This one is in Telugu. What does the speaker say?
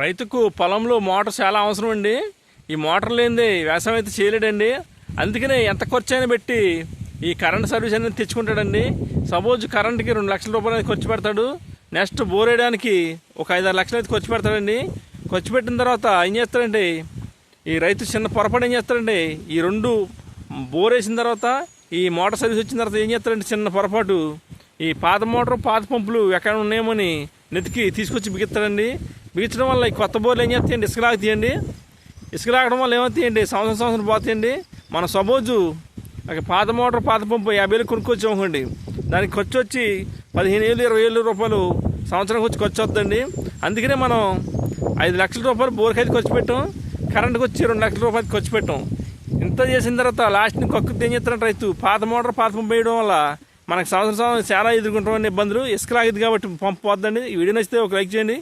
రైతుకు పొలంలో మోటార్ చాలా అవసరం అండి. ఈ మోటార్ లేనిదే వ్యవసాయం అయితే చేయలేడండి. అందుకనే ఎంత ఖర్చు అయినా పెట్టి ఈ కరెంట్ సర్వీస్ అనేది తెచ్చుకుంటాడండి. సపోజ్ కరెంట్కి రెండు లక్షల రూపాయలు అనేది ఖర్చు పెడతాడు. నెక్స్ట్ బోర్ వేయడానికి ఒక ఐదారు లక్షలు అయితే ఖర్చు పెడతాడండి. ఖర్చు పెట్టిన తర్వాత ఏం చేస్తాడండి ఈ రైతు చిన్న పొరపాటు ఏం చేస్తాడండి ఈ రెండు బోర్ వేసిన తర్వాత ఈ మోటార్ సర్వీస్ వచ్చిన తర్వాత ఏం చేస్తాడంటే చిన్న పొరపాటు ఈ పాత మోటార్ పాత పంపులు ఎక్కడ ఉన్నాయేమని నెతికి తీసుకొచ్చి బిగిస్తాడండి బిగించడం వల్ల ఈ కొత్త బోర్లు ఏం చేస్తాయండి? ఇసుక లాగుతాయండి. ఇసుక లాగడం వల్ల ఏమవుతాయండి? సంవత్సరం సంవత్సరం పోతాయండి. మన సపోజు ఒక పాత మోటార్ పాత పంపు యాభై వేలు కొనుక్కొచ్చి ఇవ్వండి దానికి ఖర్చు వచ్చి పదిహేను వేలు ఇరవై వేలు రూపాయలు సంవత్సరం వచ్చి ఖర్చు వస్తుందండి అందుకనే మనం ఐదు లక్షల రూపాయలు బోర్కి అయితే ఖర్చు పెట్టాం. కరెంట్కి వచ్చి రెండు లక్షల రూపాయలు ఖర్చు పెట్టాం. ఇంత చేసిన తర్వాత లాస్ట్ని కొక్క ఏం చేస్తున్నాడు రైతు పాత మోటార్ పాత పంపు వేయడం వల్ల మనకు సంవత్సరం సంవత్సరం చాలా ఎదుర్కొంటామని ఇబ్బందులు. ఇసుక లాగిద్ది కాబట్టి పంపు పోద్దండి. ఈ వీడియో నచ్చితే ఒక లైక్ చేయండి.